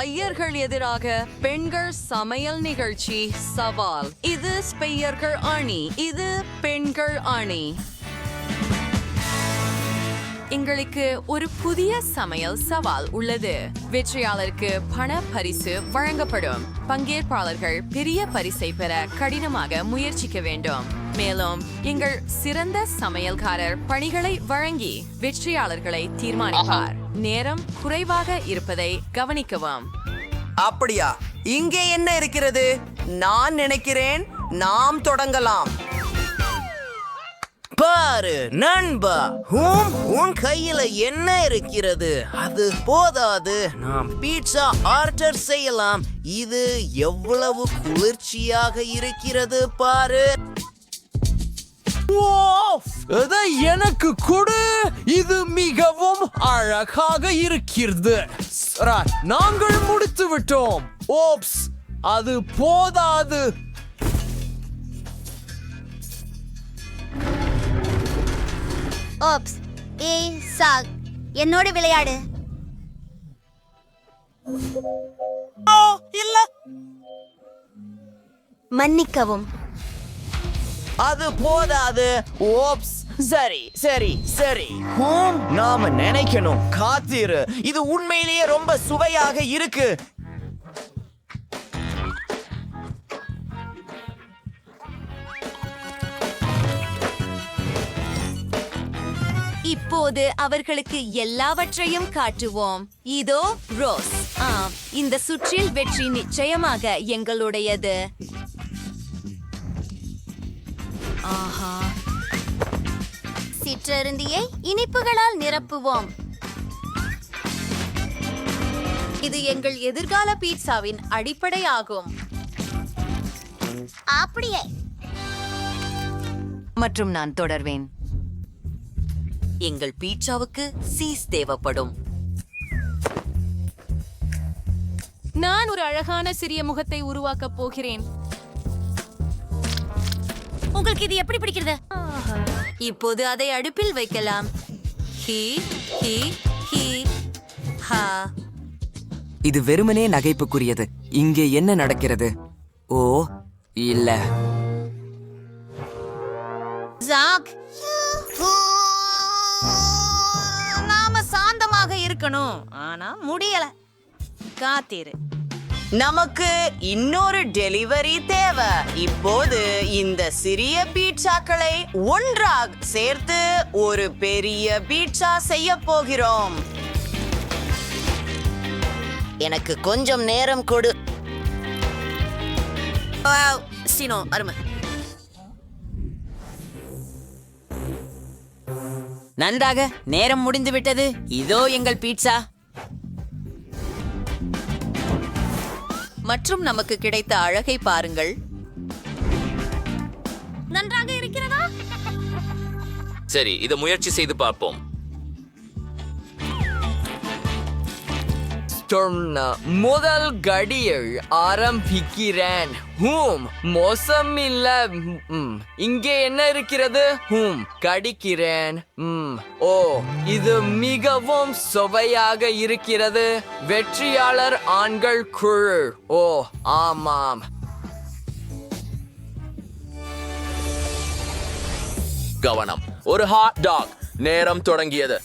ஐயர்கள் எதிராக பெண்கள் சமையல் நிகழ்ச்சி சவால். இது ஸ்பெய்யர்கள் அணி. இது பெண்கள் அணி. எங்களுக்கு ஒரு புதிய சமையல் சவால் உள்ளது. வெற்றியாளருக்கு பண பரிசு வழங்கப்படும். பங்கேற்பாளர்கள் பெரிய பரிசை பெற கடினமாக முயற்சிக்க வேண்டும். மேலும் எங்கள் சிறந்த சமையல்காரர் பணிகளை வழங்கி வெற்றியாளர்களை தீர்மானிப்பார். நேரம் குறைவாக இருப்பதை கவனிக்கவும். அப்படியா? இங்கே என்ன இருக்கிறது? நான் நினைக்கிறேன் நாம் தொடங்கலாம். பாரு நண்பா உன் உன் கையில என்ன இருக்கிறது? அது போதாது. நாம் பீட்சா ஆர்டர் செய்யலாம். இது எவ்வளவு குளிர்ச்சியாக இருக்கிறது பாரு. அதை எனக்கு கொடு? இது மிகவும் அழகாக இருக்கிறது. நாங்கள் முடித்து விட்டோம். ஓப்ஸ் அது போதாது. ஓப்ஸ் ஏய் சாக். என்னோட விளையாடு. இல்ல. மன்னிக்கவும். அது போதாது. ஓப்ஸ். சரி சரி சரி. ஹோம் நாம நினைக்கணும். காத்திரு. இது உண்மையிலேயே ரொம்ப சுவையாக இருக்கு. இப்போது அவர்களுக்கு எல்லாவற்றையும் காட்டுவோம். இதோ ரோஸ். ஆம் இந்த சுற்றில் வெற்றி நிச்சயமாக எங்களுடையது. ஆஹா. சிற்றருந்தியை இனிப்புகளால் நிரப்புவோம். இது எங்கள் எதிர்கால பீட்சாவின் அடிப்படையாகும். அப்படியே. மற்றும் நான் தொடர்வேன். எங்கள் பீட்சாவுக்கு சீஸ் தேவைப்படும். நான் ஒரு அழகான சிறிய முகத்தை உருவாக்கப் போகிறேன். உங்களுக்கு இது எப்படி பிடிக்கிறது? இப்போது அதை அடுப்பில் வைக்கலாம். ஹி ஹி ஹி ஹா. இது வெறுமனே நகைப்புக்குரியது. இங்கே என்ன நடக்கிறது? ஓ இல்ல. ஜாக்! நாம சாந்தமாக இருக்கணும். ஆனா முடியல. காத்திரு. நமக்கு இன்னொரு டெலிவரி தேவை. இப்போது இந்த சிறிய பீட்சாக்களை ஒன்றாக சேர்த்து ஒரு பெரிய பீட்சா செய்ய போகிறோம். எனக்கு கொஞ்சம் நேரம் கொடு. சீனோ அருமை. நன்றாக நேரம் முடிந்து விட்டது இதோ எங்கள் பீட்சா மற்றும் நமக்கு கிடைத்த அழகை பாருங்கள். நன்றாக இருக்கிறதா? சரி இதை முயற்சி செய்து பார்ப்போம். சொன்ன முதல் கடியை ஆரம்பிக்கிறேன். ஹூம் மோசம் இல்ல ம், இங்கே என்ன இருக்கிறது? ஹூம் கடிக்கிறேன் ம், ஓ இது மிகவும் சுவையாக இருக்கிறது. வெற்றியாளர் ஆண்கள் குழு. ஓ ஆமாம். கவனம். ஒரு ஹாட் டாக் நேரம் தொடங்கியது.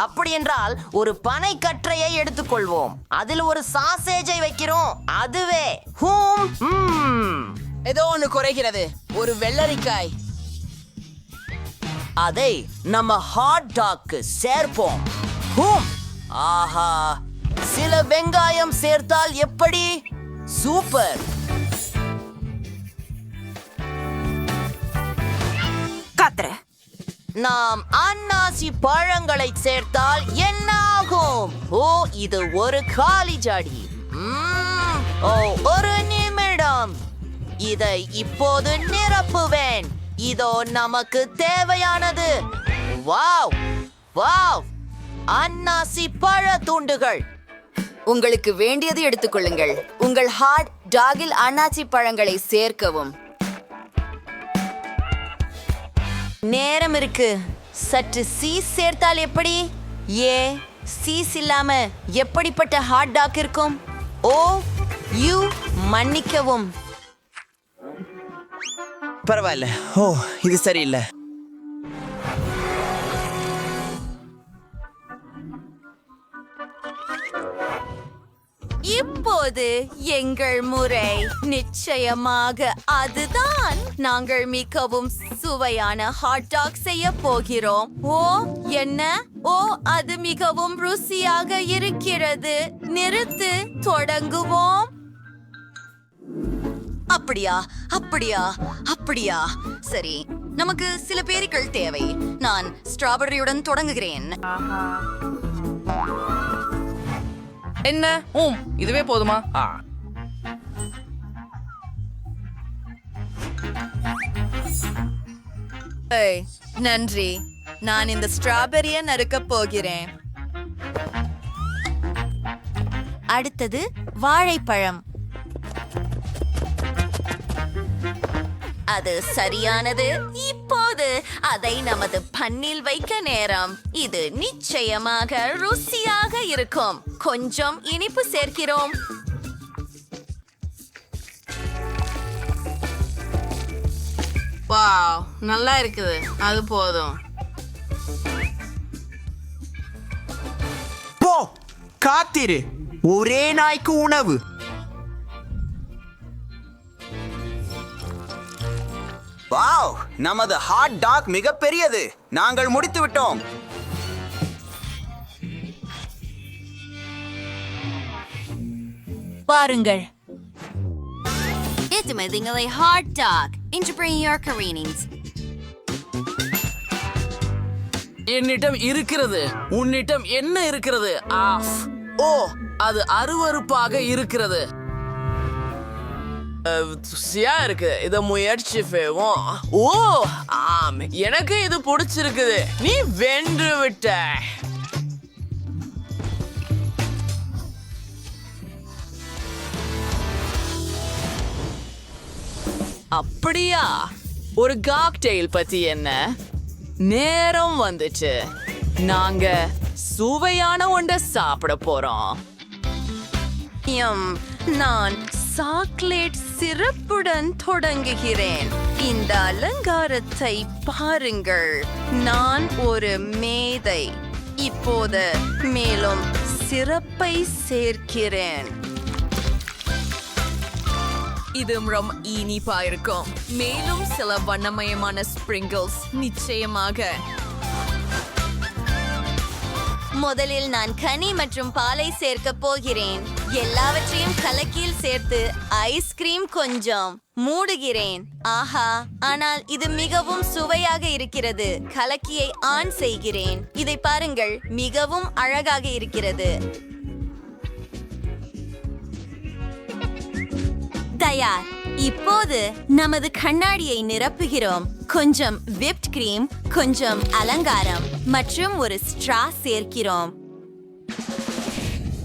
அப்படி என்றால் ஒரு பனை கற்றையை எடுத்துக்கொள்வோம். அதில் ஒரு சாசேஜை வைக்கிறோம். அதுவே ஹூம் ம். ஏதோ ஒன்று குறைகிறது. ஒரு வெள்ளரிக்காய். அதை நம்ம ஹாட் டாக்கு சேர்ப்போம். ஹூம். ஆஹா. சில வெங்காயம் சேர்த்தால் எப்படி? சூப்பர். நாம் அன்னாசி பழங்களை சேர்த்தால் என்ன ஆகும் ஓ இது ஒரு காலி ஜாடி. ஓ ஒரு நிமிடம். இதை இப்போது நிரப்புவேன். இதோ நமக்கு தேவையானது. Wow wow. அன்னாசி பழ துண்டுகள். உங்களுக்கு வேண்டியது எடுத்துக்கொள்ளுங்கள். உங்கள் ஹாட் டாகில் அன்னாசி பழங்களை சேர்க்கவும். நேரம் இருக்கு. சற்று சீஸ் சேர்த்தால் எப்படி? ஏ சீஸ் இல்லாம எப்படிப்பட்ட ஹாட் டாக் இருக்கும்? ஓ யூ மன்னிக்கவும். பரவாயில்ல. ஓ இது சரியில்லை. இப்போது எங்கள் முறை. நிச்சயமாக அதுதான். நாங்கள் மிகவும் சுவையான ஹாட் டாக் செய்ய போகிறோம். ஓ என்ன? ஓ அது மிகவும் ருசியாக இருக்கிறது. நிறுத்து தொடங்குவோம். அப்படியா அப்படியா அப்படியா. சரி நமக்கு சில பேருக்கள் தேவை. நான் ஸ்ட்ராபெர்ரியுடன் தொடங்குகிறேன். என்ன? ஊம் இதுவே போதுமா? நன்றி. நான் இந்த ஸ்ட்ராபெரிய நறுக்க போகிறேன். அடுத்தது வாழைப்பழம். அது சரியானது? இப்போது அதை நமது பண்ணில் வைக்க நேரம். இது நிச்சயமாக ருசியாக இருக்கும். கொஞ்சம் இனிப்பு சேர்க்கிறோம். வாவ் நல்லா இருக்குது. அது போதும். போ காத்திரு. ஒரே நாய்க்கு உணவு. வாவ் நமது ஹாட் டாக் மிக பெரியது நாங்கள் முடித்து விட்டோம். பாருங்கள். Ultimately, hot dog. Into bringing your carinings. என்னிடம் இருக்கிறது. உன்னிடம் என்ன இருக்கிறது? ஆஃப். ஓ அது அருவருப்பாக இருக்கிறது. அஹ், ருசியா இருக்கு. இத முயற்சி செய்வோம். ஓ ஆம். எனக்கு இது பிடிச்சிருக்குது. நீ வென்று விட்ட. அப்படியா? ஒரு காக்டெயில் பத்தி என்ன? நேரம் வந்துச்சு. நாங்க சுவையான ஒன்றை சாப்பிட போறோம். எம், நான் சாக்லேட் சிறப்புடன் தொடங்குகிறேன். இந்த அலங்காரத்தை பாருங்கள். நான் ஒரு மேதை. இப்போது மேலும் சிறப்பை சேர்க்கிறேன். இது ரொம்ப இனிப்பா இருக்கும் மேலும் சில வண்ணமயமான ஸ்பிரிங்கிள்ஸ் நிச்சயமாக. முதலில் நான் கனி மற்றும் பாலை சேர்க்க போகிறேன். எல்லாவற்றையும் கலக்கியில் சேர்த்து ஐஸ்கிரீம் கொஞ்சம் மூடுகிறேன். ஆஹா ஆனால் இது மிகவும் சுவையாக இருக்கிறது. கலக்கியை ஆன் செய்கிறேன். இதை பாருங்கள் மிகவும் அழகாக இருக்கிறது. தயார். இப்போது நமது கண்ணாடியை நிரப்புகிறோம். கொஞ்சம் விப்ட் கிரீம் கொஞ்சம் அலங்காரம் மற்றும் ஒரு ஸ்ட்ரா சேர்க்கிறோம்.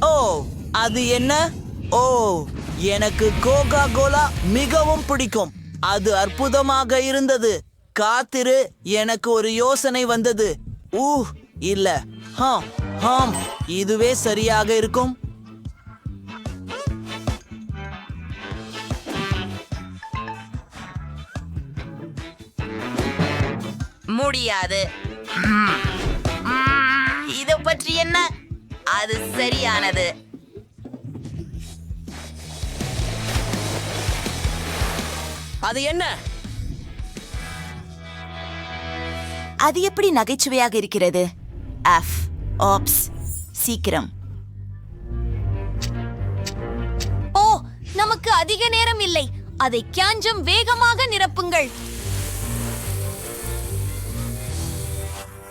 ஓ அது என்ன? ஓ எனக்கு கோகா கோலா மிகவும் பிடிக்கும். அது அற்புதமாக இருந்தது. காத்திரு எனக்கு ஒரு யோசனை வந்தது. ஊ இல்ல. ஹாம் ஹாம் இதுவே சரியாக இருக்கும். முடியாது. இத பற்றி என்ன? அது சரியானது. அது என்ன? அது எப்படி நகைச்சுவையாக இருக்கிறது? எஃப் ஆப்ஸ் சீக்கிரம். ஓ நமக்கு அதிக நேரம் இல்லை. அதை கியாஞ்சம் வேகமாக நிரப்புங்கள்.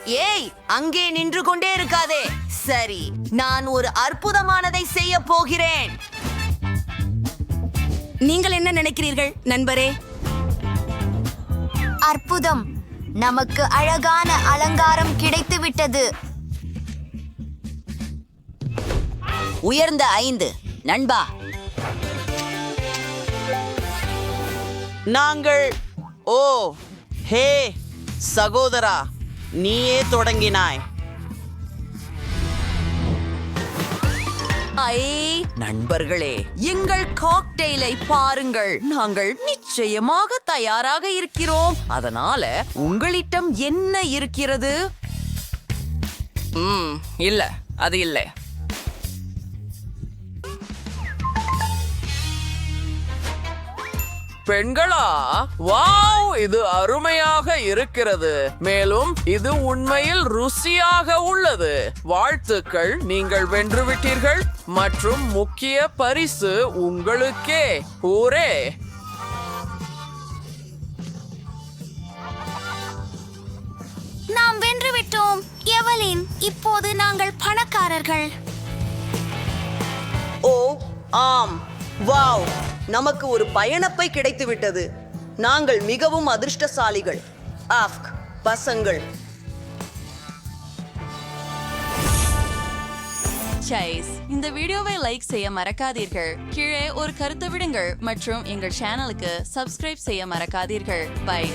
ஏய் அங்கே நின்று கொண்டே இருக்காதே. சரி நான் ஒரு அற்புதமானதை செய்ய போகிறேன். நீங்கள் என்ன நினைக்கிறீர்கள் நண்பரே? அற்புதம். நமக்கு அழகான அலங்காரம் கிடைத்து விட்டது உயர்ந்த ஐந்து நண்பா. நாங்கள் ஓ ஹே சகோதரா. நீயே தொடங்கினாய். ஐ நண்பர்களே. எங்கள் காக்டெயிலை பாருங்கள். நாங்கள் நிச்சயமாக தயாராக இருக்கிறோம். அதனால உங்களிடம் என்ன இருக்கிறது? ம் இல்ல அது இல்லை. பெண்களா? வாவ் இது அருமையாக இருக்கிறது. மேலும் இது உண்மையில் ருசியாக உள்ளது. வாழ்த்துக்கள் நீங்கள் வென்றுவிட்டீர்கள். மற்றும் முக்கிய பரிசு உங்களுக்கே. ஊரே. நாம் வென்றுவிட்டோம். எவலின் இப்போது நாங்கள் பணக்காரர்கள். ஓ ஆம். வாவ். நமக்கு ஒரு பயணப்பை கிடைத்துவிட்டது. நாங்கள் மிகவும் அதிர்ஷ்டசாலிகள். ஆஃப்க் பசங்கள். சைஸ் இந்த வீடியோவை லைக் செய்ய மறக்காதீர்கள். கீழே ஒரு கருத்து விடுங்கள் மற்றும் எங்கள் சேனலுக்கு சப்ஸ்கிரைப் செய்ய மறக்காதீர்கள். பை